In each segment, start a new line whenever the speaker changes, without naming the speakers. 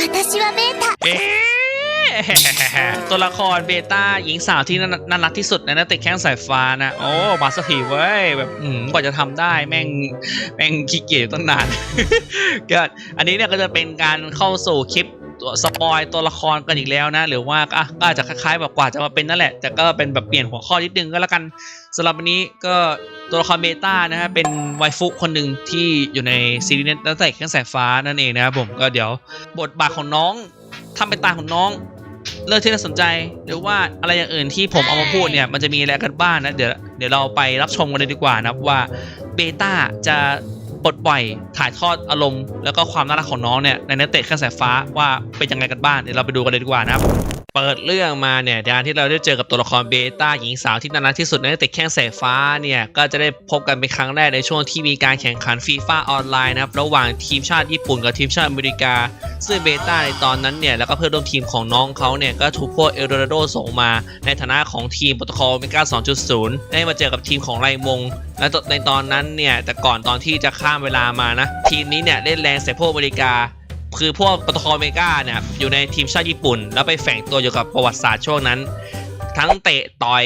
私はベータ
เอ๊ะ ตัวละครเบต้าหญิงสาวที่น่าน่ารักที่สุดในนักเตะแข้งสายฟ้านะ โอ้มาสถีเว้ยแบบอืมกว่าจะทำได้แม่งแม่งขี้เกียจอยู่ตั้งนาน ก็อันนี้เนี่ยก็จะเป็นการเข้าสู่คลิป ตัวสปอยตัวละครกันอีกแล้วนะ หรือว่าอะก็อาจจะคล้ายๆแบบกว่าจะมาเป็นนั่นแหละ แต่ก็เป็นแบบเปลี่ยนหัวข้อนิดนึงก็แล้วกันสำหรับวันนี้ก็ตัวละครเบต้านะฮะเป็นไวฟุคนหนึ่งที่อยู่ในซีรีส์นักเตะแข้งสายฟ้านั่นเองนะครับผมก็เดี๋ยวบทบาทของน้องทำเป็นตาของน้องเรื่องที่น่าสนใจหรือว่าอะไรอย่างอื่นที่ผมเอามาพูดเนี่ยมันจะมีอะไรกันบ้างนะเดี๋ยวเดี๋ยวเราไปรับชมกันเลยดีกว่านะครับว่าเบต้าจะ ปลดปล่อยถ่ายทอดอารมณ์ แล้วก็ความน่ารักของน้องเนี่ยในนักเตะข้าสายฟ้าว่าเป็นยังไงกันบ้างเดี๋ยวเราไปดูกันเลยดีกว่านะครับ เปิดเรื่องมาเนี่ยการที่เราได้เจอกับตัวละครเบต้าหญิงสาวที่น่ารักที่สุดในนักเตะแข้งสายฟ้าเนี่ยก็จะได้พบกันเป็นครั้งแรกในช่วงที่มีการแข่งขันฟีฟ่าออนไลน์นะครับระหว่างทีมชาติญี่ปุ่นกับทีมชาติอเมริกา ซึ่งเบต้าในตอนนั้นเนี่ยแล้วก็เพื่อนร่วมทีมของน้องเขาเนี่ยก็ถูกพวกเอลโดราโดส่งมาในฐานะของทีมโปรโตคอลเมกา2.0 ได้มาเจอกับทีมของไรมงและในตอนนั้นเนี่ยแต่ก่อนตอนที่จะข้ามเวลามานะทีมนี้เนี่ยเล่นแรงใส่พวกอเมริกา คือพวกปตคอลเมกาเนี่ยอยู่ในทีมชาติญี่ปุ่น แล้วไปแฝงตัวอยู่กับประวัติศาสตร์ช่วงนั้น ทั้งเตะต่อย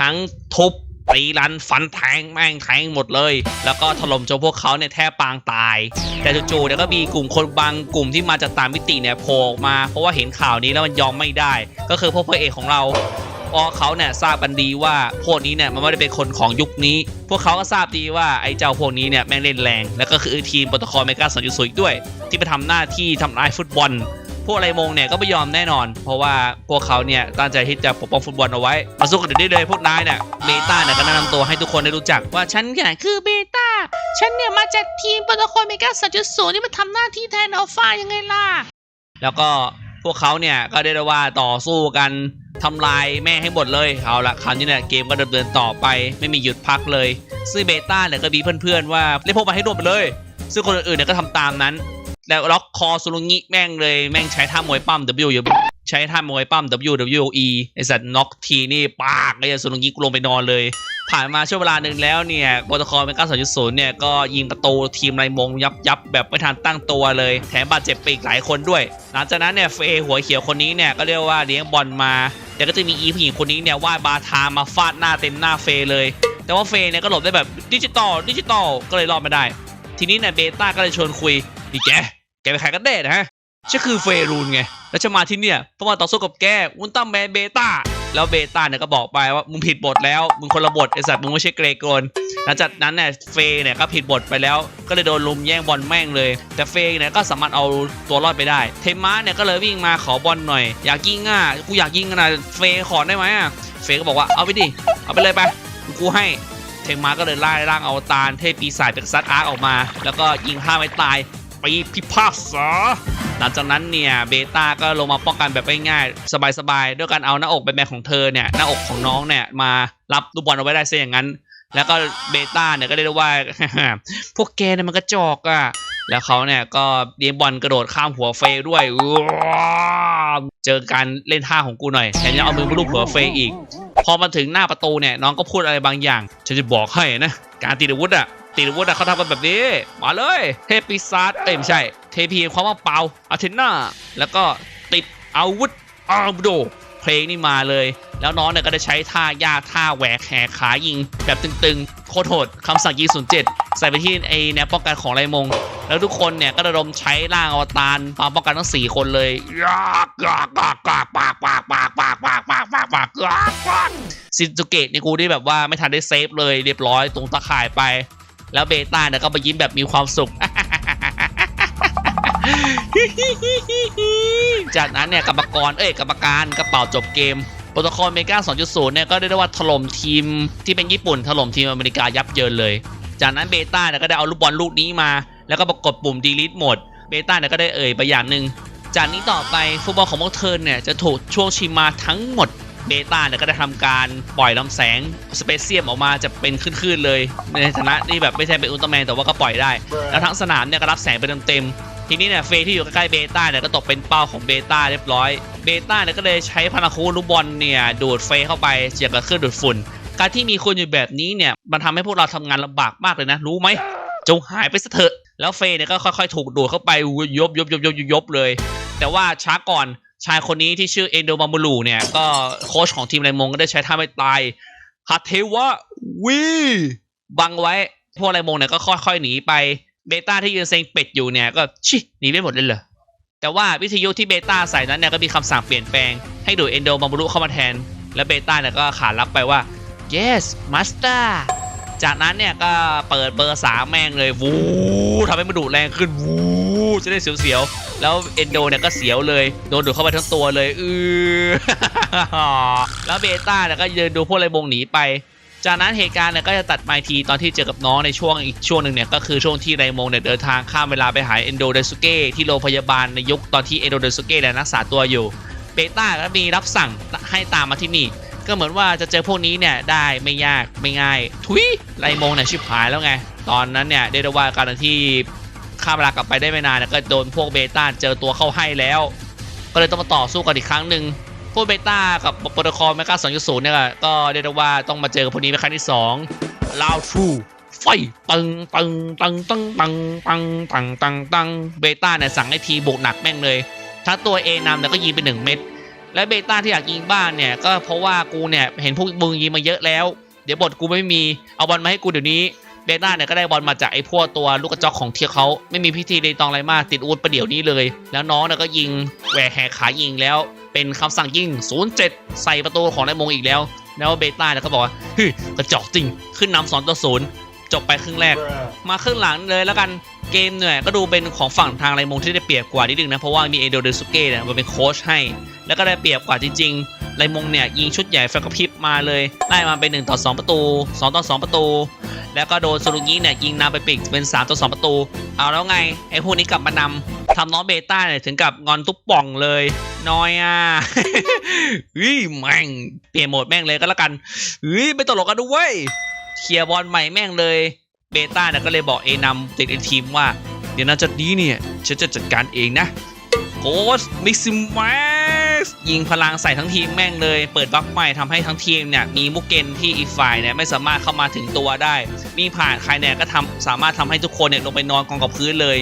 ทั้งทุบตีรันฟันแทงแม่งแทงหมดเลย แล้วก็ถล่มจนพวกเขาเนี่ยแทบปางตาย แต่จู่ๆเนี่ยก็มีกลุ่มคนบางกลุ่มที่มาจากต่างมิติเนี่ยโผล่ออกมา เพราะว่าเห็นข่าวนี้แล้วมันยอมไม่ได้ ก็คือพวกพระเอกของเรา พราะเขาเนี่ยทราบกันดีว่าพวกนี้เนี่ยมันไม่ได้เป็นคนของยุคนี้ พวกเขาก็ทราบดีว่าไอ้เจ้าพวกนี้เนี่ยแม่งเล่นแรง แล้วก็คือทีมโปรโตคอลเมกาสองจุดศูนย์ด้วย ที่ไปทำหน้าที่ทำลายฟุตบอล พวกไรมงเนี่ยก็ไม่ยอมแน่นอน เพราะว่าพวกเขาเนี่ยตั้งใจที่จะปกป้องฟุตบอลเอาไว้มาสู้กันเดี๋ยวนี้เลยพวกนายเนี่ยเบต้าเนี่ยก็แนะนำตัวให้ทุกคนได้รู้จักว่าฉันเนี่ยคือเบต้าฉันเนี่ยมาจากทีมโปรโตคอลเมกาสองจุดศูนย์ที่มาทำหน้าที่แทนอัลฟายังไงล่ะแล้วก็ พวกเขาเนี่ยก็ได้ได้ว่าต่อสู้กันทำลายแม่ให้หมดเลยเอาละคราวนี้เนี่ยเกมก็ดำเนินต่อไปไม่มีหยุดพักเลย ซึ่งเบต้าเนี่ยก็มีเพื่อนๆว่าเรียกพวกมาให้รวมไปเลย ซึ่งคนอื่นๆเนี่ยก็ทำตามนั้น แล้วล็อกคอสุรุงิแม่งเลยแม่งใช้ท่ามวยปั้ม W อยู่ ใช้ท่ามวยปั้ม WWE ไอสัตว์น็อกทีนี่ปากไอ้สุรุงิกูลงไปนอนเลย ผ่านมาช่วงเวลาหนึ่งแล้วเนี่ยโปรตคอลเป็น9.0เนี่ย ก็ยิงประตูทีมไรมงยับยับแบบไม่ทันตั้งตัวเลย แถมบาดเจ็บไปอีกหลายคนด้วย หลังจากนั้นเนี่ยเฟย์หัวเขียวคนนี้เนี่ย ก็เรียกว่าเลี้ยงบอลมาแล้วก็จะมีอีผู้หญิงคนนี้เนี่ยว่าบาทามาฟาดหน้าเต็มหน้าเฟย์เลย แต่ว่าเฟย์เนี่ยก็หลบได้แบบดิจิตอลดิจิตอลก็เลยรอดไม่ได้ ทีนี้เนี่ยเบต้าก็เลยชวนคุยนี่แกแกเป็นใครกันแน่นะฮะ ฉันคือเฟรูนไง แล้วจะมาที่เนี่ยเพราะมาต่อสู้กับแกอุลตร้าแมนเบต้า แล้วเบต้าเนี่ยก็บอกไปว่ามึงผิดบทแล้ว มึงคนละบทไอสัตว์มึงไม่ใช่เกรโกรนหลังจากนั้นเนี่ยเฟย์เนี่ยก็ผิดบทไปแล้ว ก็เลยโดนลุมแย่งบอลแม่งเลย แต่เฟย์เนี่ยก็สามารถเอาตัวรอดไปได้ เทมมาเนี่ยก็เลยวิ่งมาขอบอลหน่อย อยากยิงอะ กูอยากยิงนะเฟย์ขอได้ไหมอะ เฟย์ก็บอกว่าเอาไปดิ เอาไปเลยไป กูให้เทมมาก็เลยไล่ร่างเอาตาลเทพปีศาจเป็นซัดอาร์ออกมา แล้วก็ยิงฆ่าไม่ตาย ปพิพากษาหลังจากนั้นเนี่ยเบต้าก็ลงมาป้องกันแบบง่ายๆสบายๆ ด้วยการเอาหน้าอกเป็นแม่ของเธอเนี่ยหน้าอกของน้องเนี่ยมารับลูกบอลเอาไว้ได้ซะอย่างนั้น แล้วก็เบต้าเนี่ยก็เรียกได้ว่า พวกแกเนี่ยมันก็จอกอะ่ะแล้วเขาเนี่ยก็เลี้ยงบอลกระโดดข้ามหัวเฟย์ด้วยเจอการเล่นท่าของกูหน่อยแถมยังเอามือมาลูบหัวเฟย์อีก พอมาถึงหน้าประตูเนี่ยน้องก็พูดอะไรบางอย่างฉันจะบอกให้นะการตีอาวุธอะ ตีอาวุธอะเขาทำกันแบบนี้ มาเลย เทพปีศาจเอ้ยไม่ใช่ เทพีความว่าเปล่าอาเทน่าแล้วก็ติดอาวุธอาร์มโดเพลงนี่มาเลย แล้วน้องเนี่ยก็ได้ใช้ท่ายาท่าแหวกแหกขายิง แบบตึงๆ โคตรโหดคำสั่งยิงศูนย์เจ็ดใส่ไปที่ไอแนวป้องกันของไรมง แล้วทุกคนเนี่ยก็ระดมใช้ร่างอวตารมาป้องกันทั้ง4คนเลยยากยากยากยากปากปากปากปากปากปากปากปากยากปากซินจูเกะนี่กูได้แบบว่าไม่ทันได้เซฟเลยเรียบร้อยตรงตะข่ายไป แล้วเบต้าเนี่ยก็มายิ้มแบบมีความสุข จากนั้นเนี่ยกรรมกรเอ้ยกรรมการกระเป๋าจบเกมโปรโตคอลเมกา2.0 เนี่ยก็ได้ได้ว่าถล่มทีมที่เป็นญี่ปุ่นถล่มทีมอเมริกายับเยินเลย จากนั้นเบต้าเนี่ยก็ได้เอาลูกบอลลูกนี้มา แล้วก็ประกดปุ่ม delete หมด เบต้าเนี่ยก็ได้เอ่ยไปอย่างหนึ่ง จากนี้ต่อไปฟุตบอลของพวกเธอเนี่ยจะถูกช่วงชิมาทั้งหมด เบต้าเนี่ยก็ได้ทำการปล่อยลำแสงสเปเซียมออกมาจะเป็นคลื่นๆเลย ในฐานะที่แบบไม่ใช่เป็นอุลตร้าแมนแต่ว่าก็ปล่อยได้ แล้วทั้งสนามเนี่ยก็รับแสงไปเต็มๆทีนี้เนี่ยเฟย์ที่อยู่ใกล้เบต้าเนี่ยก็ตกเป็นเป้าของเบต้าเรียบร้อยเบต้าเนี่ยก็เลยใช้พานาคูลูกบอลเนี่ยดูดเฟย์เข้าไปเจียกับเครื่องดูดฝุ่น การที่มีคนอยู่แบบนี้เนี่ยมันทำให้พวกเราทำงานลำบากมากเลยนะ รู้ไหมจงหายไปซะเถอะแล้วเฟย์เนี่ยก็ค่อยๆ ถูกดูดเข้าไปยบยบยบยบยบยบเลย แต่ว่าช้าก่อน ชายคนนี้ที่ชื่อเอนโดมามูลูเนี่ย ก็โค้ชของทีมไรมงก็ได้ใช้ท่าไม่ตายฮัตเทวะวีบังไว้ พวกไรมงเนี่ยก็ค่อยๆหนีไปเบต้าที่ยืนเซ็งเป็ดอยู่เนี่ยก็ชิหนีไปหมดเลยเหรอแต่ว่าวิทยุที่เบต้าใส่นั้นเนี่ยก็มีคำสั่งเปลี่ยนแปลง ให้ดูเอนโดมามูรุเข้ามาแทน และเบต้าเนี่ยก็ขานรับไปว่า yes master จากนั้นเนี่ยก็เปิดเบอร์สามแม่งเลยวูทำให้มันดูดแรงขึ้นวูจะได้เสียวๆ แล้วเอนโดเนี่ยก็เสียวเลย โดนดูดเข้าไปทั้งตัวเลยอือแล้วเบต้าเนี่ยก็เดินดูพวกไรบงหนีไป จากนั้นเหตุการณ์เนี่ยก็จะตัดมาทีตอนที่เจอกับน้องในช่วงอีกช่วงหนึ่งเนี่ยก็คือช่วงที่ไรมงเนี่ยเดินทางข้ามเวลาไปหาเอนโดเดซุเกะที่โรงพยาบาลในยุคตอนที่เอนโดเดซุเกะเนี่ยรักษาตัวอยู่ เบต้าก็มีรับสั่งให้ตามมาที่นี่ ก็เหมือนว่าจะเจอพวกนี้เนี่ยได้ไม่ยากไม่ง่าย ทุยไรมงเนี่ยชิบหายแล้วไง ตอนนั้นเนี่ยเดได้ว่าการที่ข้ามเวลากลับไปได้ไม่นานเนี่ยก็โดนพวกเบต้าเจอตัวเข้าให้แล้ว ก็เลยต้องมาต่อสู้กันอีกครั้งหนึ่งพวกเบต้ากับโปรโตคอลแมกา2.0เนี่ยก็เรียกได้ว่าต้องมาเจอกับพวกนี้เป็นครั้งที่2ลาวทรูไฟตึงตึงตึงตึงตึงตึงตึงตึงตึงเบต้าเนี่ยสั่งให้ทีบุกหนักแม่งเลยทั้งตัวเอนำเนี่ยก็ยิงไปหนึ่งเม็ด และเบต้าที่อยากยิงบ้านเนี่ยก็เพราะว่ากูเนี่ยเห็นพวกมึงยิงมาเยอะแล้ว เดี๋ยวบทกูไม่มีเอาบอลมาให้กูเดี๋ยวนี้เบต้าเนี่ยก็ได้บอลมาจากไอ้พวกตัวลูกกระจอกของเทียเขาไม่มีพิธีรีตองอะไรมากติดอูดประเดี๋ยวนี้เลย แล้วน้องเนี่ยก็ยิงแหวกแหกขายิงแล้ว เป็นคำสั่งยิง 07 ใส่ประตูของนายมงอีกแล้ว แล้วเบต้าเนี่ยก็บอกว่าฮ้ยกระจอกจริงขึ้นนำสองต่อศูนย์ จบไปครึ่งแรก มาครึ่งหลังเลยแล้วกันเกมเนี่ยก็ดูเป็นของฝั่งทางไรมงที่ได้เปรียบกว่านิดนึงนะเพราะว่ามีเอโดเดซุเกะเนี่ยมาเป็นโค้ชให้ แล้วก็ได้เปรียบกว่าจริงๆไรมงเนี่ยยิงชุดใหญ่แฟกระพริบมาเลยไล่มาเป็น1ต่อ2 ประตู 2 ต่อ 2 ประตู แล้วก็โดนซูรุงิเนี่ยยิงนำไปปิกเป็น 3 ต่อ 2 ประตู เอาแล้วไงไอ้พวกนี้กลับมานำทำน้องเบต้าเนี่ยถึงกับงอนตุ๊บป่องเลยน้อยอะเฮ้ยแม่งเปลี่ยนโหมดแม่งเลยก็แล้วกันเฮ้ยไม่ตลกกันด้วย เคลียร์บอลใหม่แม่งเลยเบต้าเนี่ยก็เลยบอกเอนำเด็กในทีมว่า เดี๋ยวนะจุดนี้เนี่ยฉันจะจัดการเองนะโค้ชมิกซิมัสยิงพลังใส่ทั้งทีมแม่งเลย เปิดบัฟใหม่ทำให้ทั้งทีมเนี่ยมีมุกเกนที่อีกฝ่ายเนี่ยไม่สามารถเข้ามาถึงตัวได้ มีผ่านใครเนี่ยก็ทำสามารถทำให้ทุกคนเนี่ยลงไปนอนกองกับพื้นเลย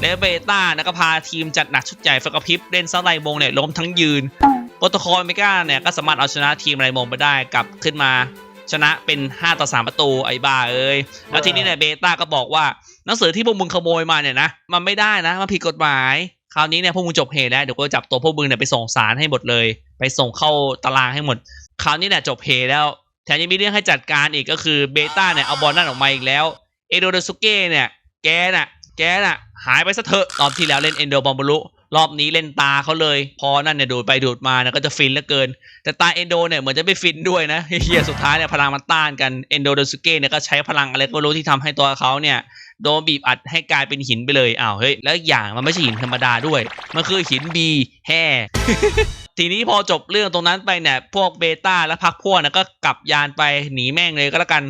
และเบต้านะก็พาทีมจัดหนักชุดใหญ่ฟกระพริบเล่นซัดไลมงเนี่ยล้มทั้งยืนโปรโตคอลเมกาเนี่ยก็สามารถเอาชนะทีมไรมงไปได้กลับขึ้นมา ชนะเป็น 5 ต่อ 3 ประตูไอ้บ้าเอ้ยแล้วทีนี้เนี่ยเบต้าก็บอกว่าหนังสือที่พวกมึงขโมยมาเนี่ยนะมันไม่ได้นะมันผิดกฎหมายคราวนี้เนี่ยพวกมึงจบเหตุแล้วเดี๋ยวก็จับตัวพวกมึงเนี่ยไปส่งสารให้หมดเลย ไปส่งเข้าตารางให้หมด คราวนี้เนี่ยจบเหตุแล้ว แถมยังมีเรื่องให้จัดการอีกก็คือเบต้าเนี่ยเอาบอลนั่นออกมาอีกแล้วเอโดเดซุเก้เนี่ยแกน่ะแกน่ะหายไปซะเถอะตอนที่แล้วเล่นเอนโดบอมบุรุ รอบนี้เล่นตาเขาเลย พอนั่นเนี่ยดูดไปดูดมานะก็จะฟินเหลือเกิน แต่ตาเอนโดเนี่ยเหมือนจะไม่ฟินด้วยนะเฮียสุดท้ายเนี่ยพลังมันต้านกันเอนโดเดซุเก้เนี่ยก็ใช้พลังอะไรก็รู้ที่ทำให้ตัวเขาเนี่ยโดนบีบอัดให้กลายเป็นหินไปเลยอ้าวเฮ้ยแล้วอีกอย่างมันไม่ใช่หินธรรมดาด้วย มันคือหินบีแห่ ทีนี้พอจบเรื่องตรงนั้นไปเนี่ยพวกเบต้าและพักพวกเนี่ยก็กลับยานไปหนีแม่งเลยก็แล้วกัน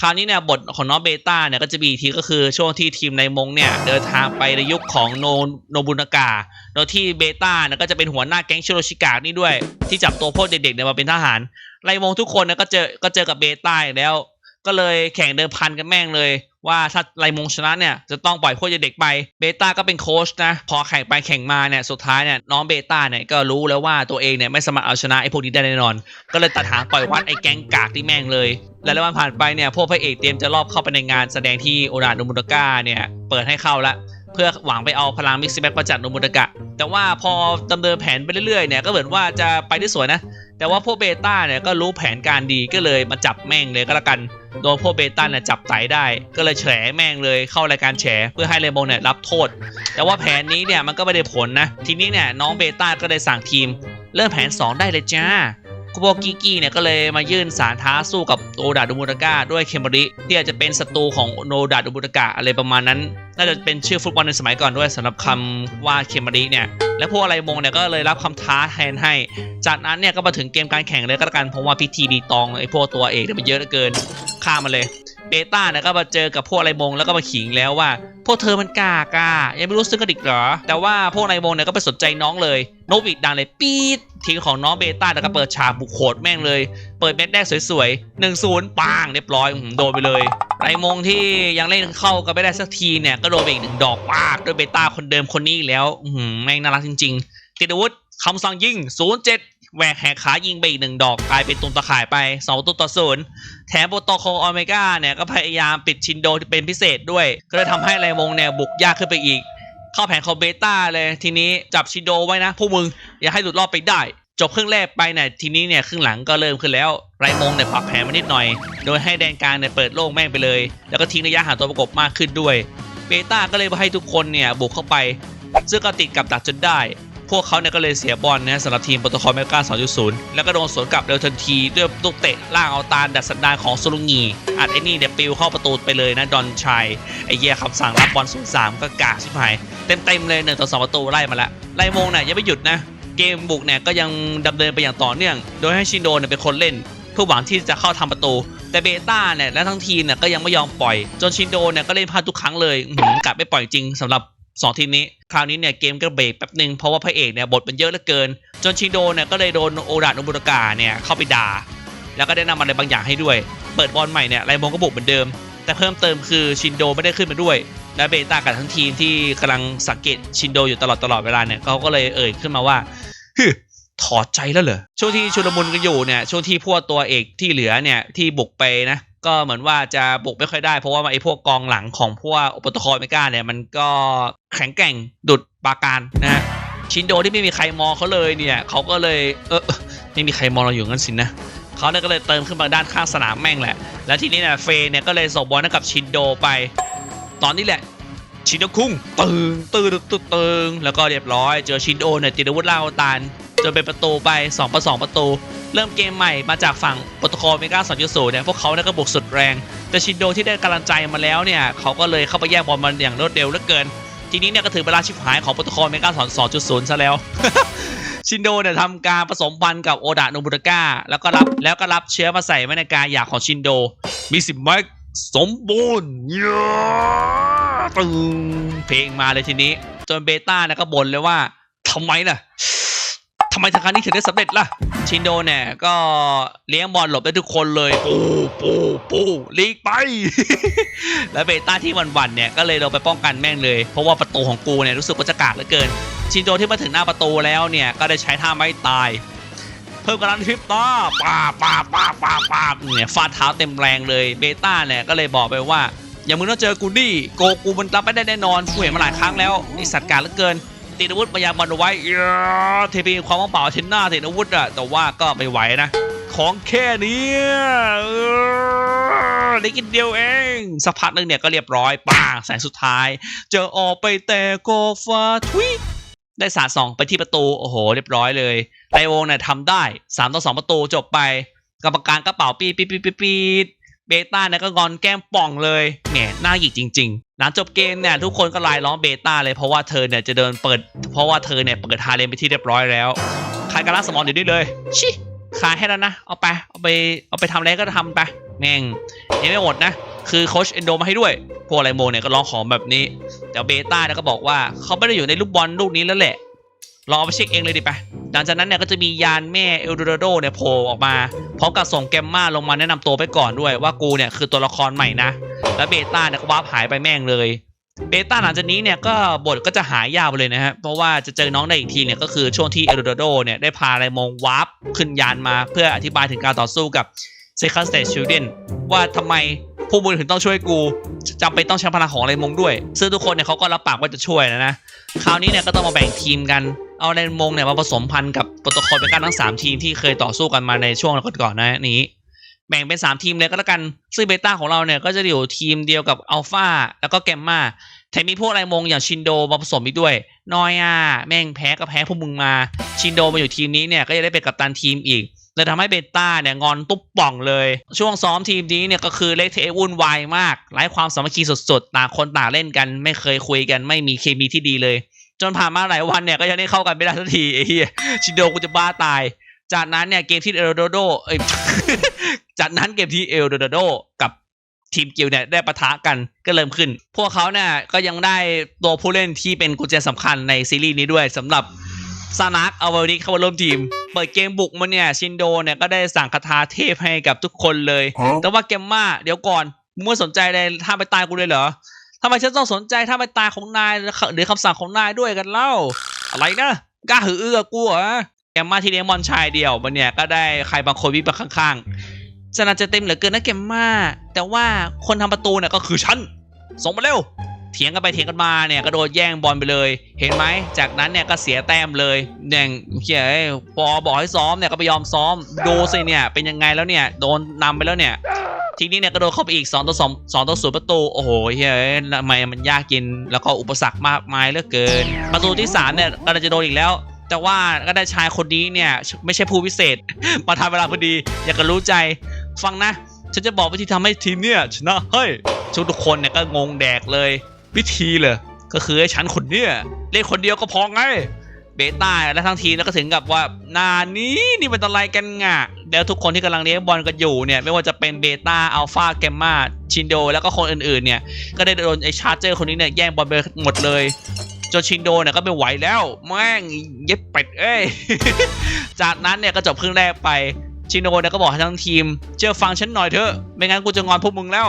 คราวนี้เนี่ยบทของน้องเบต้าเนี่ยก็จะมีทีก็คือช่วงที่ทีมในมงเนี่ยเดินทางไปในยุคของโนโนบุนากะโดยที่เบต้าเนี่ยก็จะเป็นหัวหน้าแก๊งชิโรชิกะนี่ด้วย ที่จับตัวพวกเด็กๆเนี่ยมาเป็นทหารไรมงทุกคนเนี่ยก็เจอก็เจอกับเบต้าอีกแล้ว ก็เลยแข่งเดิมพันกันแม่งเลย ว่าถ้าไรมงชนะเนี่ยจะต้องปล่อยพวกเด็กไปเบต้าก็เป็นโค้ชนะพอแข่งไปแข่งมาเนี่ยสุดท้ายเนี่ยน้องเบต้าเนี่ยก็รู้แล้วว่าตัวเองเนี่ยไม่สามารถเอาชนะไอ้พวกนี้ได้แน่นอน ก็เลยตัดหางปล่อยวัดไอ้แก๊งกากที่แม่งเลย และแล้ววันผ่านไปเนี่ยพวกพระเอกเตรียมจะรอบเข้าไปในงานแสดงที่โอราโนมุตกาเนี่ยเปิดให้เข้าละ เพื่อหวังไปเอาพลังมิกซิแบ็กมาจากโนมุตกะ แต่ว่าพอดำเนินแผนไปเรื่อยๆเนี่ยก็เหมือนว่าจะไปได้สวยนะ แต่ว่าพวกเบต้าเนี่ยก็รู้แผนการดีก็เลยมาจับแม่งเลยก็แล้วกัน โดนพวกเบต้าเนี่ยจับไตได้ ก็เลยแฉแม่งเลยเข้ารายการแฉเพื่อให้เรโบเนี่ยรับโทษ แต่ว่าแผนนี้เนี่ยมันก็ไม่ได้ผลนะ ทีนี้เนี่ยน้องเบต้าก็เลยสั่งทีม เริ่มแผน 2 ได้เลยจ้า คุโบกิกิเนี่ยก็เลยมายื่นสารท้าสู้กับโอดาดูมุตากะด้วยเคมบริที่อาจจะเป็นศัตรูของโนดาดูมุตากะอะไรประมาณนั้นน่าจะเป็นชื่อฟุตบอลในสมัยก่อนด้วยสำหรับคำว่าเคมบริเนี่ยและพวกอะไรมงเนี่ยก็เลยรับคำท้าแทนให้ จากนั้นเนี่ยก็มาถึงเกมการแข่งเลยก็แล้วกันเพราะว่าพิธีดีตองไอ้พวกตัวเอกเนี่ยมันเยอะเหลือเกินฆ่ามันเลย เบต้าเนี่ยก็มาเจอกับพวกไรมงแล้วก็มาขิงแล้วว่า พวกเธอมันกากายังไม่รู้ซึ้งกันอีกเหรอ แต่ว่าพวกไรมงเนี่ยก็ไปสนใจน้องเลยโนบิดังเลยปี๊ดทีมของน้องเบต้าแล้วก็เปิดฉากบุกโขดแม่งเลย เปิดแม็กแรกสวยๆหนึ่งศูนย์ปางเรียบร้อยอือโดนไปเลยไรมงที่ยังเล่นเข้ากันไม่ได้สักทีเนี่ยก็โดนไปอีกหนึ่งดอกปากโดยเบต้าคนเดิมคนนี้แล้วอือแม่งน่ารักจริง ๆ ติดอาวุธคำสั่งยิงศูนย์เจ็ด แหวกแหกขายิงไปอีกหนึ่งดอกกลายเป็นตุนตะข่ายไปสองตัวต่อศูนย์แถมโปรโตโคออเมก้าเนี่ยก็พยายามปิดชินโดที่เป็นพิเศษด้วย ก็เลยทำให้ไรมงเนี่ยบุกยากขึ้นไปอีก เข้าแผนของเบต้าเลยทีนี้จับชินโดไว้นะพวกมึงอย่าให้หลุดรอดไปได้จบครึ่งแรกไปเนี่ยทีนี้เนี่ยครึ่งหลังก็เริ่มขึ้นแล้วไรมงเนี่ยปรับแผนมานิดหน่อย โดยให้แดนกลางเนี่ยเปิดโล่งแม่งไปเลย แล้วก็ทิ้งระยะห่างตัวประกบมากขึ้นด้วยเบต้าก็เลยให้ทุกคนเนี่ยบุกเข้าไป ซึ่งก็ติดกับดักจนได้ พวกเขาเนี่ยก็เลยเสียบอลนะสำหรับทีมโปรโตคอลเมกา2.0 แล้วก็โดนสวนกลับเร็วทันทีด้วยลูกเตะล่างเอาตาดัดสันดานของซุรุงีอัดไอ้นี่เนี่ยปิวเข้าประตูไปเลยนะดอนชัยไอ้เหี้ยคำสั่งรับบอลศูนย์สามก็กาชิบหายเต็มเต็มๆเลยหนึ่งต่อสองประตูไล่มาละไล่มงเนี่ยยังไม่หยุดนะเกมบุกเนี่ยก็ยังดำเนินไปอย่างต่อเนื่อง โดยให้ชินโดเนี่ยเป็นคนเล่นเพื่อหวังที่จะเข้าทำประตู แต่เบต้าเนี่ยและทั้งทีมเนี่ยก็ยังไม่ยอมปล่อย จนชินโดเนี่ยก็เล่นพลาดทุกครั้งเลยอื้อหือกัดไม่ปล่อยจริงสำหรับ สองทีมนี้ คราวนี้เนี่ยเกมก็เบรกแป๊บหนึ่งเพราะว่าพระเอกเนี่ยบทมันเยอะเหลือเกิน จนชินโดเนี่ยก็เลยโดนโอดาโนบุรกาเนี่ยเข้าไปด่า แล้วก็ได้นำอะไรบางอย่างให้ด้วย เปิดบอลใหม่เนี่ยไรมงก็บุกเหมือนเดิม แต่เพิ่มเติมคือชินโดไม่ได้ขึ้นมาด้วย และเบต้ากับทั้งทีมที่กำลังสังเกตชินโดอยู่ตลอดตลอดเวลาเนี่ยเขาก็เลยเอ่ยขึ้นมาว่าฮึถอดใจแล้วเหรอช่วงที่ชุลมุนกันอยู่เนี่ยช่วงที่พวกตัวเอกที่เหลือเนี่ยที่บุกไปนะ ก็เหมือนว่าจะบุกไม่ค่อยได้ เพราะว่าไอ้พวกกองหลังของพวกโปตคอลเมกาเนี่ยมันก็แข็งแกร่งดุดปราการนะฮะชินโดที่ไม่มีใครมองเขาเลยเนี่ยเขาก็เลยเออไม่มีใครมองเราอยู่งั้นสินะเขาเนี่ยก็เลยเติมขึ้นมาด้านข้างสนามแม่งแหละ แล้วทีนี้เนี่ยเฟย์เนี่ยก็เลยส่งบอลให้กับชินโดไป ตอนนี้แหละชินโดคุ้งตึงตึงตึงตึงแล้วก็เรียบร้อย เจอชินโดเนี่ยติดอาวุธล่าเอาตาน จนเป็นประตูไป2ประ2ประตู เริ่มเกมใหม่มาจากฝั่งโปรโตคอลเมกา2.0เนี่ยพวกเขาเนี่ยก็บุกสุดแรง แต่ชินโดที่ได้กำลังใจมาแล้วเนี่ยเขาก็เลยเข้าไปแย่งบอลมันอย่างรวดเร็วเหลือเกิน ทีนี้เนี่ยก็ถือเวลาชิบหายของโปรโตคอลเมกา2.0ซะแล้วชินโดเนี่ยทำการผสมพันธุ์กับโอดะโนบุตะก้าแล้วก็รับแล้วก็รับเชื้อมาใส่ไว้ในกายหยาของชินโด มีสิบแม็กสมบูรณ์เยอะตึงเพลงมาเลยทีนี้ จนเบต้าเนี่ยก็บ่นเลยว่าทำไมล่ะ ทำไมทางการนี้ถึงได้สำเร็จล่ะ ชินโดเนี่ยก็เลี้ยงบอลหลบได้ทุกคนเลย ปูปูปูลีกไป แล้วเบต้าที่วันๆเนี่ยก็เลยลงไปป้องกันแม่งเลย เพราะว่าประตูของกูเนี่ยรู้สึกว่าจะกากเหลือเกิน ชินโดที่มาถึงหน้าประตูแล้วเนี่ยก็ได้ใช้ท่าไม้ตาย เพิ่มกำลังพริบตาป้าป้าป้าป้าป้าเนี่ยฟาดเท้าเต็มแรงเลยเบต้าเนี่ยก็เลยบอกไปว่า อย่ามึงต้องเจอกูนี่โกกูมันรับไม่ได้แน่นอนกูเห็นมาหลายครั้งแล้วไอสัตว์การเหลือเกิน ติดอาวุธพยายามมันไว้เทพีความว่างเปล่าเทนหน้าติดอาวุธอะแต่ว่าก็ไม่ไหวนะ ของแค่นี้ได้กินเดียวเองสักพักหนึงเนี่ยก็เรียบร้อยป้างแสงสุดท้าย เจอออกไปแต่โกฟ้าทวิได้สาดสองไปที่ประตู โอ้โห เรียบร้อยเลยไดโอเนี่ยทำได้3ต่อ2ประตูจบไป กรรมการก็เป่าปีดปีดปีดปีดปีด เบต้าเนี่ยก็งอนแก้มป่องเลยแหมหน้าหยิกจริง ๆ หลังจบเกมเนี่ยทุกคนก็ลายล้อมเบต้าเลยเพราะว่าเธอเนี่ยจะเดินเปิด เพราะว่าเธอเนี่ยเปิดฮาเลมไปที่เรียบร้อยแล้วขายการล้าสมองเดี๋ยวนี้เลยชิขายให้แล้วนะ เอาไป เอาไป เอาไปทำอะไรก็ทำไปแม่งยังไม่หมดนะ คือโคชเอนโดมาให้ด้วย พวกอะไรโมเนี่ยก็ร้องขอแบบนี้ แต่เบต้าเนี่ยก็บอกว่าเขาไม่ได้อยู่ในลูกบอลลูกนี้แล้วแหละ รอไปเช็คเองเลยดิไปหลังจากนั้นเนี่ยก็จะมียานแม่เอลโดราโดเนี่ยโผล่ออกมา พร้อมกับส่งแกมมาลงมาแนะนำตัวไปก่อนด้วยว่ากูเนี่ยคือตัวละครใหม่นะ แล้วเบต้าเนี่ยก็วาร์ปหายไปแม่งเลย เบต้าหลังจากนี้เนี่ยก็บทก็จะหายยาวไปเลยนะฮะ เพราะว่าจะเจอน้องได้อีกทีเนี่ยก็คือช่วงที่เอลโดราโดเนี่ยได้พาไรมงวาร์ปขึ้นยานมา เพื่ออธิบายถึงการต่อสู้กับ เซคัสเตชิลเดนว่าทำไมพวกมึงถึงต้องช่วยกูจำเป็นต้องใช้พลังของไรมงด้วย ซึ่งทุกคนเนี่ยเขาก็รับปากว่าจะช่วยนะนะคราวนี้เนี่ยก็ต้องมาแบ่งทีมกันเอาแรนมงเนี่ยมาผสมพันธุ์กับโปรโตคอลเป็นการทั้ง 3 ทีมที่เคยต่อสู้กันมาในช่วงก่อนๆนะนี้ แบ่งเป็น 3 ทีมเลยก็แล้วกัน ซึ่งเบต้าของเราเนี่ยก็จะอยู่ทีมเดียวกับอัลฟาแล้วก็แกมมาแถมมีพวกไรมงอย่างชินโดมาผสมอีกด้วย นอยอะแม่งแพ้ก็แพ้พวกมึงมา ชินโดมาอยู่ทีมนี้เนี่ยก็จะได้เป็นกัปตันทีมอีก เลยทำให้เบต้าเนี่ยงอนตุ๊บป่องเลย ช่วงซ้อมทีมนี้เนี่ยก็คือเละเทะวุ่นวายมากไร้ความสามัคคีสุดๆ ต่างคนต่างเล่นกัน ไม่เคยคุยกันไม่มีเคมีที่ดีเลย จนผ่านมาหลายวันเนี่ยก็ยังได้เข้ากันไม่ได้สักทีไอ้เหี้ยชินโดกูจะบ้าตาย จากนั้นเนี่ยเกมที่เอลโดโดเอ้ยจากนั้นเกมที่เอลโดโดกับทีมกิลเนี่ยได้ปะทะกันก็เริ่มขึ้น พวกเขาเนี่ยก็ยังได้ตัวผู้เล่นที่เป็นกุญแจสำคัญในซีรีส์นี้ด้วยสำหรับ ซานักเอาเวนิกเข้ามาร่วมทีม เปิดเกมบุกมาเนี่ยชินโดเนี่ยก็ได้สั่งคาถาเทพให้กับทุกคนเลย แต่ว่าเกมมาเดี๋ยวก่อนมึงไม่สนใจเลยท่าไปตายกูเลยเหรอทำไมฉันต้องสนใจท่าไปตายของนายหรือคำสั่งของนายด้วยกันเล่า อะไรนะกล้าหือเอื้อกูเหรอแกมมาที่เลี้ยงบอลชายเดียวมันเนี่ยก็ได้ใครบางคนวิ่งไปข้างๆสนามจะเต็มเหลือเกินนะเกมมาแต่ว่าคนทำประตูเนี่ยก็คือฉันส่งมาเร็ว เถียงกันไปเถียงกันมาเนี่ยก็โดนแย่งบอลไปเลย เห็นไหมจากนั้นเนี่ยก็เสียแต้มเลยอย่างเฮียเอ้ยพอบอกให้ซ้อมเนี่ยก็ไปยอมซ้อมดูสิเนี่ยเป็นยังไงแล้วเนี่ยโดนนำไปแล้วเนี่ยทีนี้เนี่ยก็โดนเข้าไปอีก2ต่อ2 2ต่อ0ประตู โอ้โหเฮ้ยทำไมมันยากกิน แล้วก็อุปสรรคมากมายเหลือเกิน ประตูที่3เนี่ยก็จะโดนอีกแล้ว แต่ว่าก็ได้ชายคนนี้เนี่ยไม่ใช่ผู้พิเศษ มาทำเวลาพอดี อยากจะรู้ใจฟังนะ ฉันจะบอกวิธีทำให้ทีมเนี่ยชนะเฮ้ยชุดทุกคนเนี่ยก็งงแดกเลย วิธีเลยก็คือให้ฉันคนเนี่ยเล่นคนเดียวก็พอไงเบต้าและทั้งทีมแล้วก็ถึงกับว่านานี้นี่เป็นอะไรกันงะเดี๋ยวทุกคนที่กำลังเลี้ยงบอลกันอยู่เนี่ยไม่ว่าจะเป็นเบต้าอัลฟาแกมมาชินโด แล้วก็คนอื่นๆเนี่ยก็ได้โดนไอชาร์เจอร์คนนี้เนี่ยแย่งบอลไปหมดเลยจนชินโดเนี่ยก็ไม่ไหวแล้วแม่งเย็บเป็ดเอ้ยจากนั้นเนี่ยก็จบครึ่งแรกไปชินโดเนี่ยก็บอกให้ทั้งทีม เชื่อฟังฉันหน่อยเถอะไม่งั้นกูจะงอนพวกมึงแล้ว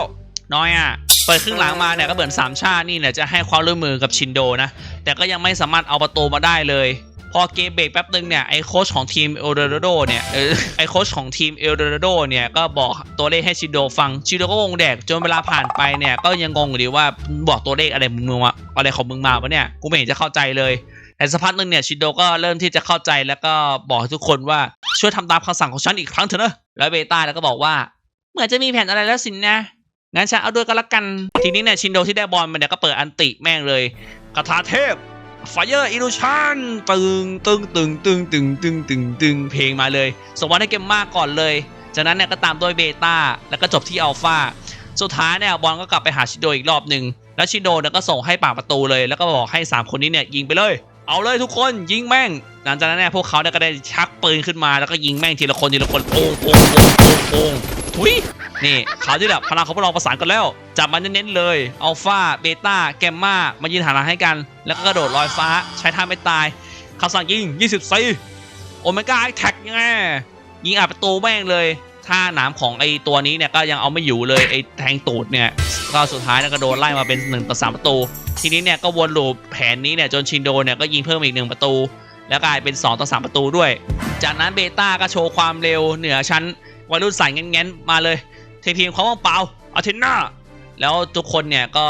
น้อยอะเปิดครึ่งหลังมาเนี่ยก็เหมือนสามชาตินี่เนี่ยจะให้ความร่วมมือกับชินโดนะ แต่ก็ยังไม่สามารถเอาประตูมาได้เลย พอเกมเบรกแป๊บนึงเนี่ยไอโค้ชของทีมเอลโดรโดเนี่ยไอโค้ชของทีมเอลโดรโดเนี่ยก็บอกตัวเลขให้ชินโดฟังชินโดก็งงแดกจนเวลาผ่านไปเนี่ยก็ยังงงอยู่ดีว่าบอกตัวเลขอะไรมึงมาอะไรของมึงมาวะเนี่ยกูไม่เห็นจะเข้าใจเลยแต่สักพักหนึ่งเนี่ยชินโดก็เริ่มที่จะเข้าใจแล้วก็บอกทุกคนว่าช่วยทำตามคำสั่งของฉันอีกครั้งเถอะนะแล้วเบต้าแล้วก็บอกว่า เหมือนจะมีแผนอะไรแล้วสินนะ งั้นฉันเอาด้วยก็แล้วกัน ทีนี้เนี่ยชินโดที่ได้บอลมันเนี่ยก็เปิดอันติแม่งเลยคาถาเทพ Fire Illusion ตึงตึงตึงตึงตึงตึงตึงตึงเพลงมาเลยส่งบอลให้เกมมากก่อนเลย จากนั้นเนี่ยก็ตามด้วยเบต้าแล้วก็จบที่อัลฟาสุดท้ายเนี่ยบอลก็กลับไปหาชินโดอีกรอบหนึ่งแล้วชินโดเนี่ยก็ส่งให้ปากประตูเลย แล้วก็บอกให้ 3 คนนี้เนี่ยยิงไปเลย เอาเลยทุกคนยิงแม่ง หลังจากนั้นเนี่ยพวกเขาเนี่ยก็ได้ชักปืนขึ้นมาแล้วก็ยิงแม่งทีละคนทีละคนโป้งโป้งโป้งโป้ง โป้งทุยนี่คราวที่แบบพลังของพวกเราประสานกันแล้วจับมันเน้นๆเลยอัลฟาเบต้าแกมมามายืนหันหลังให้กัน แล้วก็กระโดดลอยฟ้าใช้ท่าไม่ตายคำสั่งยิง 24 โอเมก้าแท็กยังไงยิงอัดประตูแม่งเลยท่าหนามของไอตัวนี้เนี่ยก็ยังเอาไม่อยู่เลยไอแทงตูดเนี่ยก็สุดท้ายก็โดนไล่มาเป็น1ต่อ3ประตู ทีนี้เนี่ยก็วนลูปแผนนี้เนี่ยจนชินโดเนี่ยก็ยิงเพิ่มอีกหนึ่งประตู แล้วกลายเป็น 2 ต่อ 3 ประตูด้วย จากนั้นเบต้าก็โชว์ความเร็วเหนือชั้น วัยรุ่นสายแง้นๆมาเลยเทพีมขาว่างเปล่าอาเทน่าแล้วทุกคนเนี่ยก็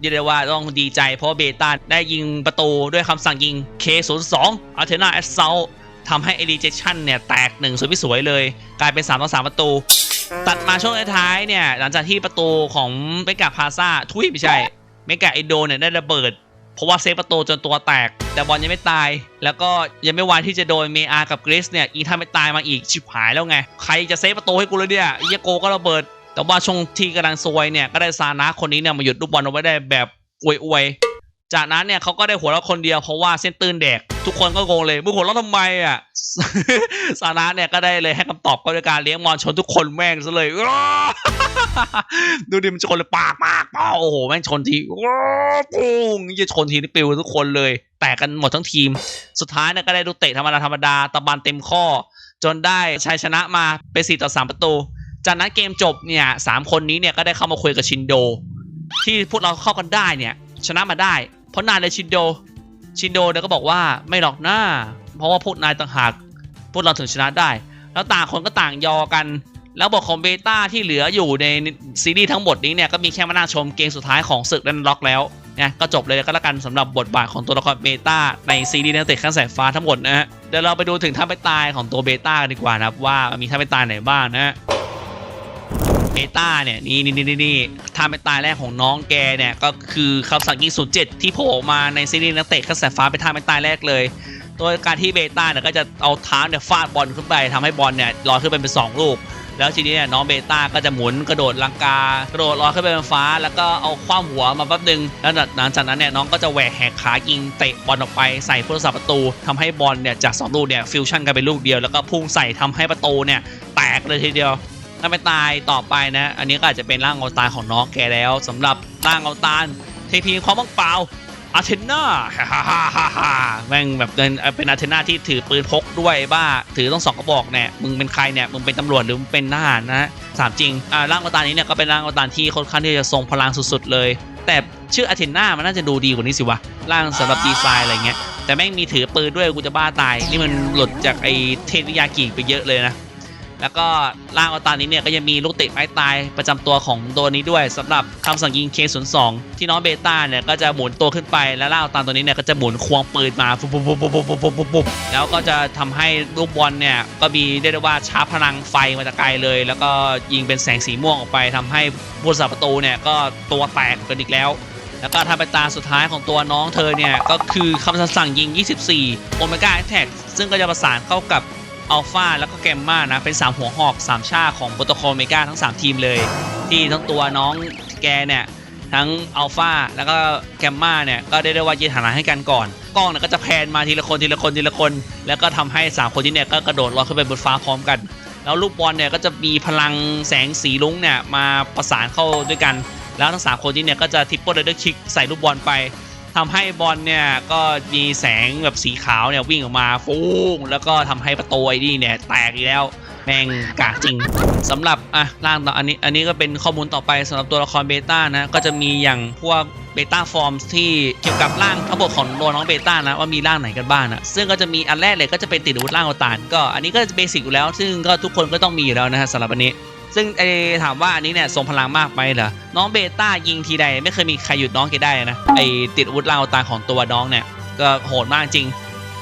เรียกได้ว่าต้องดีใจเพราะเบต้าได้ยิงประตูด้วยคำสั่งยิง K02 a t h e n a Assault ทำให้ e j e c t i o n เนี่ยแตกหนึ่งสวยสวยเลย กลายเป็น3ต่อ3ประตู ตัดมาช่วงท้ายเนี่ย หลังจากที่ประตูของเมกาพาซาทุยไม่ใช่ เมกาไอโดเนี่ยได้ระเบิด เพราะว่าเซฟประตูจนตัวแตก แต่บอลยังไม่ตาย แล้วก็ยังไม่วานที่จะโดนเมอากับกริสเนี่ยอีถ้าไม่ตายมาอีกชิบหายแล้วไง ใครจะเซฟประตูให้กูเลยเนี่ยอียโกก็ระเบิด แต่ว่าช่วงที่กำลังซวยเนี่ยก็ได้ซานะคนนี้เนี่ยมาหยุดลูกบอลเอาไว้ได้แบบอวยๆ จากนั้นเนี่ยเขาก็ได้หัวเราะคนเดียวเพราะว่าเส้นตื้นแดก ทุกคนก็งงเลยมึงหัวเราะทำไมอะซานะเนี่ยก็ได้เลยให้คำตอบก็ด้วยการเลี้ยงมอนชนทุกคนแม่งซะเลยดูดิมันชนเลยปากปากปากโอ้โหแม่งชนทีว้าวปุ้งจะชนทีนี่ปิวทุกคนเลย แตกกันหมดทั้งทีม สุดท้ายเนี่ยก็ได้ลูกเตะธรรมดาธรรมดาตะบันเต็มข้อ จนได้ชัยชนะมาเป็น4ต่อ3ประตูจากนั้นเกมจบเนี่ยสามคนนี้เนี่ยก็ได้เข้ามาคุยกับชินโด ที่พวกเราเข้ากันได้เนี่ยชนะมาได้เพ ราะนายเลยชินโด ชินโดเนี่ยก็บอกว่าไม่หรอกหน้า เพราะว่าพวกนายต่างหากพวกเราถึงชนะได้ แล้วต่างคนก็ต่างยอกัน แล้วบทของเบต้าที่เหลืออยู่ในซีรีส์ทั้งหมดนี้เนี่ยก็มีแค่มาน่าชมเกมสุดท้ายของศึกดันล็อกแล้วนะก็จบเลยก็แล้วกันสำหรับบทบาทของตัวละครเบต้าในซีรีส์นักเตะขั้นสายฟ้าทั้งหมดนะฮะเดี๋ยวเราไปดูถึงท่าไม่ตายของตัวเบต้ากันดีกว่านะครับว่ามีท่าไม่ตายไหนบ้างนะฮะ เบต้าเนี่ยนี่นี่นี่นี่ท่าไม่ตายแรกของน้องแกเนี่ยก็คือคำสั่งยิงศูนย์เจ็ดที่โผล่มาในซีรีส์นักเตะขั้นสายฟ้าเป็นท่าไม่ตายแรกเลยโดยการที่เบต้าเนี่ยก็จะเอาเท้าเนี่ยฟาดบอลขึ้นไปทำให้บอลเนี่ยลอยขึ้นไปเป็นสองลูก แล้วทีนี้เนี่ยน้องเบต้าก็จะหมุนกระโดดลังกากระโดดลอยขึ้นไปบนฟ้า แล้วก็เอาคว้าหัวมาแป๊บนึงแล้วหลังจากนั้นเนี่ยน้องก็จะแหวกแหกขายิงเตะบอลออกไปใส่ผู้รักษาประตูทำให้บอลเนี่ยจากสองลูกเนี่ยฟิวชั่นกันเป็นลูกเดียวแล้วก็พุ่งใส่ทำให้ประตูเนี่ยแตกเลยทีเดียว ถ้าไปตายต่อไปนะ อันนี้ก็อาจจะเป็นร่างเอาตายของน้องแกแล้วสำหรับร่างเอาตายเทพีความว่างเปล่าอาเทน่าฮ่าฮ่าฮ่าฮ่าแม่งแบบเป็นเป็นอาเทน่าที่ถือปืนพกด้วยบ้า ถือต้องสองกระบอกเนี่ยมึงเป็นใครเนี่ยมึงเป็นตำรวจหรือมึงเป็นทหารนะถามจริงอ่าร่างเอาตานี้เนี่ยก็เป็นร่างเอาตายที่ค่อนข้างที่จะทรงพลังสุดๆเลย แต่ชื่ออาเทน่ามันน่าจะดูดีกว่านี้สิวะร่างสำหรับดีไซน์อะไรเงี้ยแต่แม่งมีถือปืนด้วยกูจะบ้าตาย นี่มันหลุดจากไอ้เทพวิยากิไปเยอะเลยนะ แล้วก็ร่างอวตารนี้เนี่ยก็ยังมีลูกเตะไม้ตายประจำตัวของตัวนี้ด้วยสำหรับคำสั่งยิง K02 ที่น้องเบต้าเนี่ยก็จะหมุนตัวขึ้นไปแล้วร่างอวตารตัวนี้เนี่ยก็จะหมุนควงปืนมาปุ๊บปุ๊บปุ๊บปุ๊บปุ๊บปุ๊บปุ๊บปุ๊บแล้วก็จะทำให้ลูกบอลเนี่ยก็มีเรียกได้ว่าชาร์จพลังไฟมาจากไกลเลย แล้วก็ยิงเป็นแสงสีม่วงออกไปทำให้ผู้รักษาประตูเนี่ยก็ตัวแตกกันอีกแล้วแล้วก็ทำไปตาสุดท้ายของตัวน้องเธอเนี่ย ก็คือคำสั่งยิง 24 โอเมก้าแท็กซึ่งก็จะประสานเข้ากับ อัลฟาแล้วก็แกมมานะ เป็น 3 หัวหอก 3 ชาของโปรโตคอลเมกาทั้ง 3 ทีมเลย ที่ทั้งตัวน้องแกเนี่ย ทั้งอัลฟาแล้วก็แกมมาเนี่ย ก็ได้ได้ว่ายืนฐานะให้กันก่อนกล้องเนี่ยก็จะแพนมาทีละคนทีละคนทีละคน แล้วก็ทำให้ 3 คนที่เนี่ยก็กระโดดลอยขึ้นไปบนฟ้าพร้อมกัน แล้วลูกบอลเนี่ยก็จะมีพลังแสงสีลุ้งเนี่ยมาประสานเข้าด้วยกัน แล้วทั้งสามคนนี้เนี่ยก็จะทิปเปิลเดอร์คิกใส่ลูกบอลไป ทำให้บอลเนี่ยก็มีแสงแบบสีขาวเนี่ยวิ่งออกมาฟูงแล้วก็ทำให้ประตูไอ้นี่เนี่ยแตกอีกแล้วแม่งกากจริงสำหรับอะร่างต่ออันนี้อันนี้ก็เป็นข้อมูลต่อไปสำหรับตัวละครเบต้านะก็จะมีอย่างพวกเบต้าฟอร์มที่เกี่ยวกับร่างทั้งหมดของตัวน้องเบต้านะว่ามีร่างไหนกันบ้างนะซึ่งก็จะมีอันแรกเลยก็จะเป็นติดอาวุธร่างอวตารก็อันนี้ก็เบสิกอยู่แล้ว ซึ่งก็ทุกคนก็ต้องมีอยู่แล้วนะฮะสำหรับอันนี้ ซึ่งไอถามว่าอันนี้เนี่ยทรงพลังมากไหมเหรอ น้องเบต้ายิงทีใดไม่เคยมีใครหยุดน้องแกได้นะ ไอติดอาวุธล่างเอาตาของตัวน้องเนี่ย ก็โหดมากจริง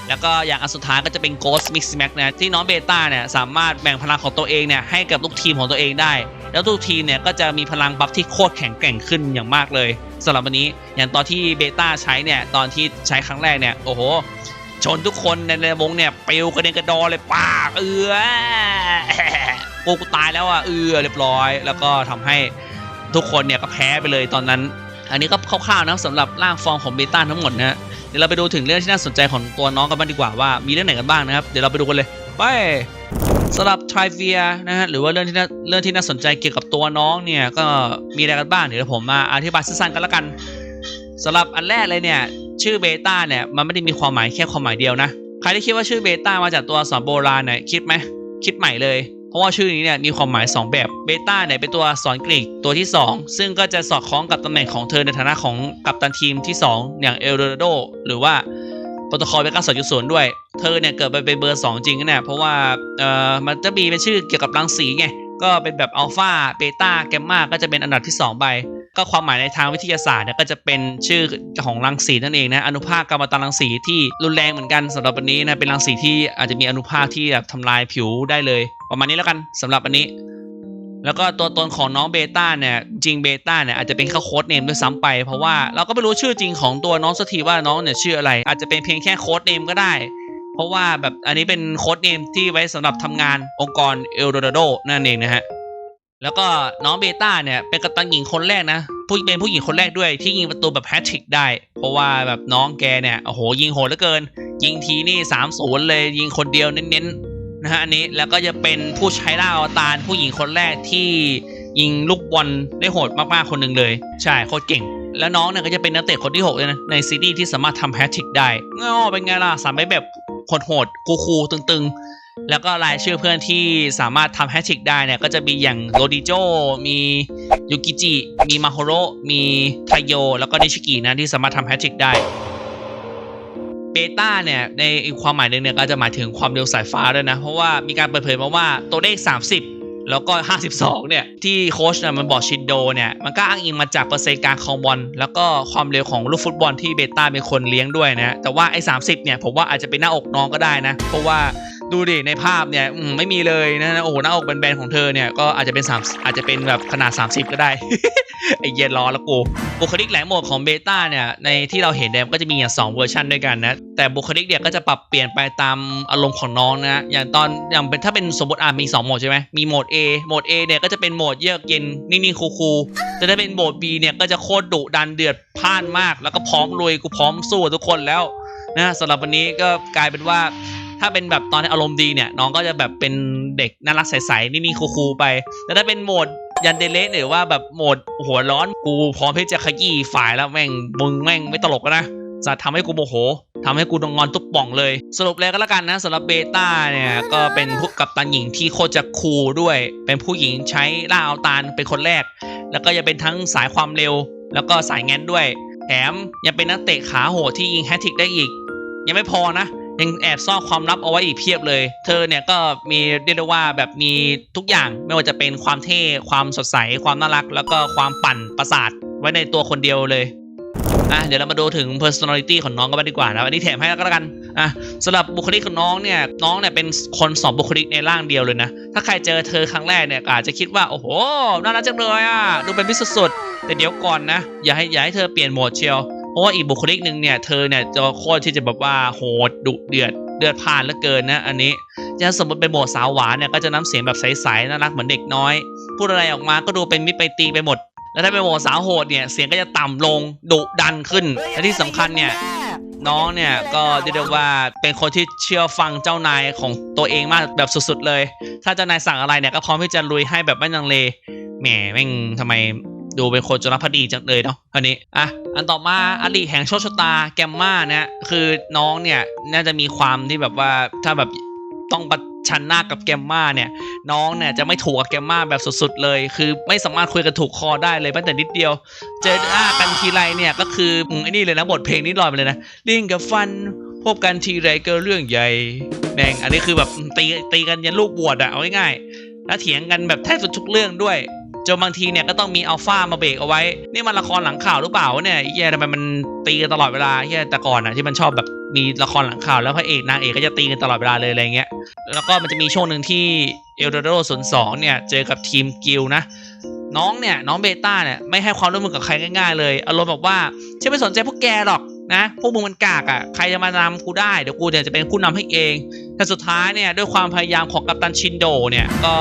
แล้วก็อย่างอันสุดท้ายก็จะเป็น Ghost Mix Max นะที่น้องเบต้าเนี่ยสามารถแบ่งพลังของตัวเองเนี่ยให้กับลูกทีมของตัวเองได้ แล้วทุกทีมเนี่ยก็จะมีพลังบัฟที่โคตรแข็งแกร่งขึ้นอย่างมากเลยสำหรับวันนี้อย่างตอนที่เบต้าใช้เนี่ยตอนที่ใช้ครั้งแรกเนี่ยโอ้โหชนทุกคนในในวงเนี่ยปลิวกระเด็นกระดอนเลยปากเอือ กูกูตายแล้วอะเออเรียบร้อย แล้วก็ทำให้ทุกคนเนี่ยก็แพ้ไปเลยตอนนั้น อันนี้ก็คร่าวๆนะสำหรับร่างฟอร์มของเบต้าทั้งหมดนะฮะเดี๋ยวเราไปดูถึงเรื่องที่น่าสนใจของตัวน้องกันบ้างดีกว่าว่ามีเรื่องไหนกันบ้างนะครับ เดี๋ยวเราไปดูกันเลยไปสำหรับทริเวียนะฮะหรือว่าเรื่องที่น่าเรื่องที่น่าสนใจเกี่ยวกับตัวน้องเนี่ยก็มีอะไรกันบ้างเดี๋ยวผมมาอธิบายสั้นๆกันละกันสำหรับอันแรกเลยเนี่ยชื่อเบต้าเนี่ยมันไม่ได้มีความหมายแค่ความหมายเดียวนะ ใครที่คิดว่าชื่อเบต้ามาจากตัวอักษรโบราณเนี่ยคิดไหมคิดใหม่เลย ราะว่าชื่อนี้เนี่ยมีความหมาย 2 แบบเบต้าเนี่ยเป็นตัวอักษรกรีกตัวที่ 2 ซึ่งก็จะสอดคล้องกับตำแหน่งของเธอในฐานะของกัปตันทีมที่ 2 อย่างเอลโดราโดหรือว่าโปรโตคอลเบก้าสองจุดศูนย์ด้วย เธอเนี่ยเกิดไปเป็นเบอร์ 2 จริงนะเนี่ยเพราะว่าเอ่อมันจะมีเป็นชื่อเกี่ยวกับรังสีไงก็เป็นแบบอัลฟาเบต้าแกมมาก็จะเป็นอันดับที่ 2 ไป ก็ความหมายในทางวิทยาศาสตร์เนี่ยก็จะเป็นชื่อของรังสีนั่นเองนะอนุภาคกัมมันตรังสีที่รุนแรงเหมือนกันสำหรับวันนี้นะเป็นรังสีที่อาจจะมีอนุภาคที่แบบทำลายผิวได้เลย ประมาณนี้แล้วกันสำหรับอันนี้ แล้วก็ตัวตนของน้องเบต้าเนี่ยจริงเบต้าเนี่ยอาจจะเป็นแค่โค้ดเนมด้วยซ้ำไป เพราะว่าเราก็ไม่รู้ชื่อจริงของตัวน้องสักทีว่าน้องเนี่ยชื่ออะไร อาจจะเป็นเพียงแค่โค้ดเนมก็ได้ เพราะว่าแบบอันนี้เป็นโค้ดเนมที่ไว้สำหรับทำงานองค์กรเอลโดราโดนั่นเองนะฮะแล้วก็น้องเบต้าเนี่ยเป็นกัปตันหญิงคนแรกนะผู้เป็นผู้หญิงคนแรกด้วยที่ยิงประตูแบบแฮตทริกได้ เพราะว่าแบบน้องแกเนี่ยโอ้โหยิงโหดเหลือเกิน ยิงทีนี่3ามศูนย์เลยยิงคนเดียวเน้นๆ นะฮะอันนี้แล้วก็จะเป็นผู้ใช้ล่าอวตารผู้หญิงคนแรกที่ยิงลูกบอลได้โหดมากๆคนหนึ่งเลย ใช่โคตรเก่ง แล้วน้องเนี่ยก็จะเป็นนักเตะคนที่6เลยนะในซีรีส์ที่สามารถทำแฮตทริกได้เงาเป็นไงล่ะสามใบแบบโหดๆคูลๆตึงๆ แล้วก็รายชื่อเพื่อนที่สามารถทำแฮชทริกได้เนี่ยก็จะมีอย่างโรดิโจ มียูกิจิ มีมาโฮโรมีไทโย แล้วก็นิชิกินะที่สามารถทำแฮชทริกได้ เบต้าเนี่ยในความหมายหนึ่งเนี่ยก็จะหมายถึงความเร็วสายฟ้าด้วยนะ เพราะว่ามีการเปิดเผยมาว่าตัวเลข 30 แล้วก็ 52 เนี่ย ที่โค้ชเนี่ยมันบอกชินโดเนี่ย มันก็อ้างอิงมาจากเปอร์เซ็นต์การครองบอลแล้วก็ความเร็วของลูกฟุตบอลที่เบต้าเป็นคนเลี้ยงด้วยนะ แต่ว่าไอ้30 เนี่ยผมว่าอาจจะเป็นหน้าอกน้องก็ได้นะ เพราะว่า ดูดิในภาพเนี่ยมไม่มีเลยนะโอ้โหหน้าอกแบนๆของเธอเนี่ยก็อาจจะเป็น3อาจจะเป็นแบบขนาด 30 ก็ได้ไอเย็นล้อแล้วกูบุคลิกหลายโหมดของเบต้าเนี่ยในที่เราเห็นเนี่ยก็จะมีอย่าง2เวอร์ชันด้วยกันนะแต่บุคลิกเนี่ยก็จะปรับเปลี่ยนไปตามอารมณ์ของน้องนะอย่างตอนอย่างถ้าเป็นสมมติอะมี2โหมดใช่ไหมมีโหมด A โหมด A เนี่ยก็จะเป็นโหมดเยือกเย็นนิ่งๆคูลๆแต่ถ้าเป็นโหมด B เนี่ยก็จะโคตรดุดันเดือดพ่านมาก แล้วก็พร้อมลุยกูพร้อมสู้ทุกคนแล้วนะสำหรับวันนี้ก็กลายเป็นว่า ถ้าเป็นแบบตอนอารมณ์ดีเนี่ยน้องก็จะแบบเป็นเด็กน่ารักใสๆนี่ๆคูลๆไปแต่ถ้าเป็นโหมดยันเดเลสหรือว่าแบบโหมดหัวร้อนกูพร้อมที่จะขยี้ฝ่ายแล้วแม่งมึงแม่งไม่ตลกนะจะทำให้กูโมโหทำให้กูงอนตุ๊บป่องเลย สรุปแล้วก็แล้วกันนะสำหรับเบต้าเนี่ย ก็เป็นผู้กับตันหญิงที่โคตรจะคูลด้วย เป็นผู้หญิงใช้ล่าเอาตาลเป็นคนแรก แล้วก็ยังเป็นทั้งสายความเร็ว แล้วก็สายแงนด้วย แถมยังเป็นนักเตะขาโหดที่ยิงแฮตทริกได้อีก ยังไม่พอนะ ยังแอบซ่อนความลับเอาไว้อีกเพียบเลย เธอเนี่ยก็มีเรียกได้ว่าแบบมีทุกอย่างไม่ว่าจะเป็นความเท่ความสดใสความน่ารัก แล้วก็ความปั่นประสาทไว้ในตัวคนเดียวเลยอะเดี๋ยวเรามาดูถึง personality ของน้องกันบ้างดีกว่านะอันนี้แถมให้ก็แล้วกันอะสำหรับบุคลิกของน้องเนี่ยน้องเนี่ยเป็นคนสองบุคลิกในร่างเดียวเลยนะ ถ้าใครเจอเธอครั้งแรกเนี่ยอาจจะคิดว่าโอ้โหน่ารักจังเลยอะดูเป็นพิเศษสุดๆแต่เดี๋ยวก่อนนะอย่าให้อย่าให้เธอเปลี่ยนโหมดเชียว เพราะว่าอีกบุคลิกหนึ่งเนี่ยเธอเนี่ยจะโคตรที่จะแบบว่าโหดดุเดือดเดือดผ่านเหลือเกินนะอันนี้จะสมมติเป็นโหมดสาวหวานเนี่ยก็จะน้ำเสียงแบบใสๆน่ารักเหมือนเด็กน้อย พูดอะไรออกมาก็ดูเป็นมิตรไปตีไปหมด แล้วถ้าเป็นโหมดสาวโหดเนี่ยเสียงก็จะต่ำลงดุดันขึ้นและที่สำคัญเนี่ยน้องเนี่ยก็เรียกได้ว่าเป็นคนที่เชื่อฟังเจ้านายของตัวเองมากแบบสุดๆเลย ถ้าเจ้านายสั่งอะไรเนี่ยก็พร้อมที่จะลุยให้แบบไม่ลังเลแหมแม่งทำไม ดูเป็นคนจนพอดีจังเลยเนาะอันนี้อะอันต่อมาอลีแห่งโชคชะตาแกมมาเนี่ยคือน้องเนี่ยน่าจะมีความที่แบบว่าถ้าแบบต้องประชันหน้ากับแกมมาเนี่ย น้องเนี่ยจะไม่ถูกกับแกมมาแบบสุดๆเลย คือไม่สามารถคุยกันถูกคอได้เลยแม้แต่นิดเดียว เจอหน้ากันทีไรเนี่ยก็คืออืมไอ้นี่เลยนะบทเพลงนี้ลอยไปเลยนะลิงกับฟันพบกันทีไรก็เรื่องใหญ่แม่งอันนี้คือแบบตีตีกันยันลูกบวชอะเอาง่ายๆแล้วเถียงกันแบบแทบจะทุกเรื่องด้วย จนบางทีเนี่ยก็ต้องมีอัลฟามาเบรกเอาไว้ นี่มันละครหลังข่าวหรือเปล่าเนี่ยไอ้เฮียทำไมมันตีกันตลอดเวลาเฮียแต่ก่อนอะที่มันชอบแบบมีละครหลังข่าวแล้วพระเอกนางเอกก็จะตีกันตลอดเวลาเลยอะไรเงี้ย แล้วก็มันจะมีช่วงหนึ่งที่เอลโดโดศูนย์สองเนี่ยเจอกับทีมกิลนะ น้องเนี่ยน้องเบต้าเนี่ยไม่ให้ความร่วมมือกับใครง่ายๆ เลย อารมณ์แบบว่าฉันไม่สนใจพวกแกหรอกนะพวกมึงมันกากอะ่ะใครจะมานำกูได้เดี๋ยวกูเนี่ยจะเป็นผู้นำให้เองแต่สุดท้ายเนี่ยด้วยความพยายามของกัปตันชินโดเนี่ยก็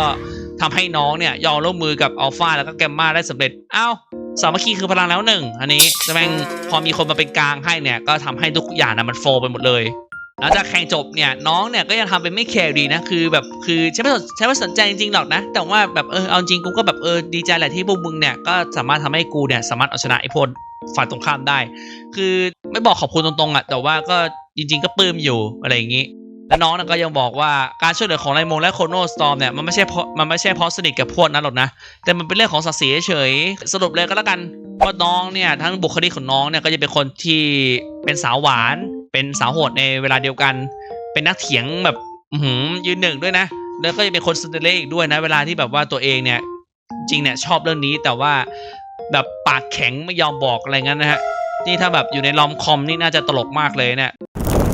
ทำให้น้องเนี่ยยอมร่วมมือกับอัลฟาแล้วก็แกมมาได้สำเร็จเอ้าสามัคคีคือพลังแล้วหนึ่งอันนี้จะแม่งพอมีคนมาเป็นกลางให้เนี่ยก็ทำให้ทุกอย่างนะมันโฟลไปหมดเลยหลังจากแข่งจบเนี่ยน้องเนี่ยก็ยังทำเป็นไม่แคร์ดีนะคือแบบคือฉันไม่สนฉันไม่สนใจจริงๆหรอกนะ แต่ว่าแบบเออเอาจริงกูก็แบบเออดีใจแหละที่พวกมึงเนี่ยก็สามารถทำให้กูเนี่ยสามารถเอาชนะไอ้พวกฝ่ายตรงข้ามได้ คือไม่บอกขอบคุณตรงๆอะแต่ว่าก็จริง ๆ ก็ปลื้มอยู่อะไรอย่างนี้ และน้องก็ยังบอกว่าการช่วยเหลือของไลมงและโคโนสตอมเนี่ยมันไม่ใช่เพราะมันไม่ใช่เพราะสนิทกับพวกนั้นหรอกนะ แต่มันเป็นเรื่องของศักดิ์ศรีเฉยสรุปเลยก็แล้วกันว่าน้องเนี่ยทั้งบุคลิกของน้องเนี่ยก็จะเป็นคนที่เป็นสาวหวาน เป็นสาวโหดในเวลาเดียวกัน เป็นนักเถียงแบบหือยืนหนึ่งด้วยนะ แล้วก็จะเป็นคนสเตเลอีกด้วยนะ เวลาที่แบบว่าตัวเองเนี่ยจริงเนี่ยชอบเรื่องนี้แต่ว่าแบบปากแข็งไม่ยอมบอกอะไรงั้นนะฮะนี่ถ้าแบบอยู่ในลอมคอมนี่น่าจะตลกมากเลยเนี่ย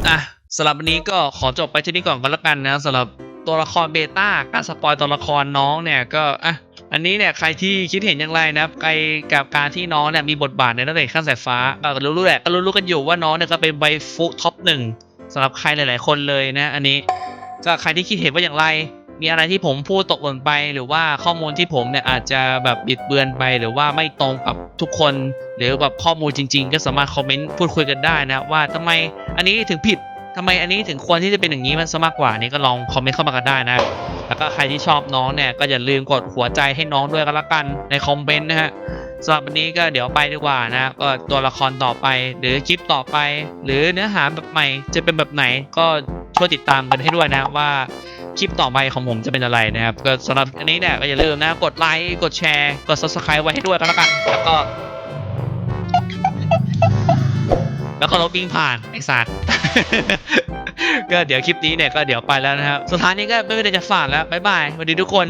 อะ สำหรับวันนี้ก็ขอจบไปที่นี่ก่อนก็แล้วกันนะสำหรับตัวละครเบต้าการสปอยตัวละครน้องเนี่ยก็อะอันนี้เนี่ยใครที่คิดเห็นอย่างไรนะใครกับการที่น้องเนี่ยมีบทบาทในนักเตะขั้นสายฟ้าก็รู้ๆแหละก็รู้ๆกันอยู่ว่าน้องเนี่ยก็เป็นไบฟุท็อปหนึ่งสำหรับใครหลาย ๆ คนเลยนะอันนี้ก็ใครที่คิดเห็นว่าอย่างไร มีอะไรที่ผมพูดตกหล่นไป หรือว่าข้อมูลที่ผมเนี่ยอาจจะแบบบิดเบือนไป หรือว่าไม่ตรงกับทุกคน หรือแบบข้อมูลจริง ๆ ก็สามารถคอมเมนต์พูดคุยกันได้นะว่าทำไมอันนี้ถึงผิด ทำไมอันนี้ถึงควรที่จะเป็นอย่างนี้มันซะมากกว่านี่ก็ลองคอมเมนต์เข้ามากันได้นะ แล้วก็ใครที่ชอบน้องเนี่ยก็อย่าลืมกดหัวใจให้น้องด้วยก็แล้วกันในคอมเมนต์นะฮะสำหรับวันนี้ก็เดี๋ยวไปดีกว่านะก็ตัวละครต่อไป หรือคลิปต่อไป หรือเนื้อหาแบบใหม่จะเป็นแบบไหนก็ช่วยติดตามกันให้ด้วยนะว่าคลิปต่อไปของผมจะเป็นอะไรนะครับก็สำหรับอันนี้เนี่ยก็อย่าลืมนะกดไลค์กดแชร์กด subscribe ไว้ให้ด้วยก็แล้วกัน แล้วก็ แล้วก็รถวิ่งผ่านไอสัตว์ ก็เดี๋ยวคลิปนี้เนี่ยก็เดี๋ยวไปแล้วนะครับสุดท้ายนี้ก็ไม่ได้จะฝากแล้วบ๊ายบายสวัสดีทุกคน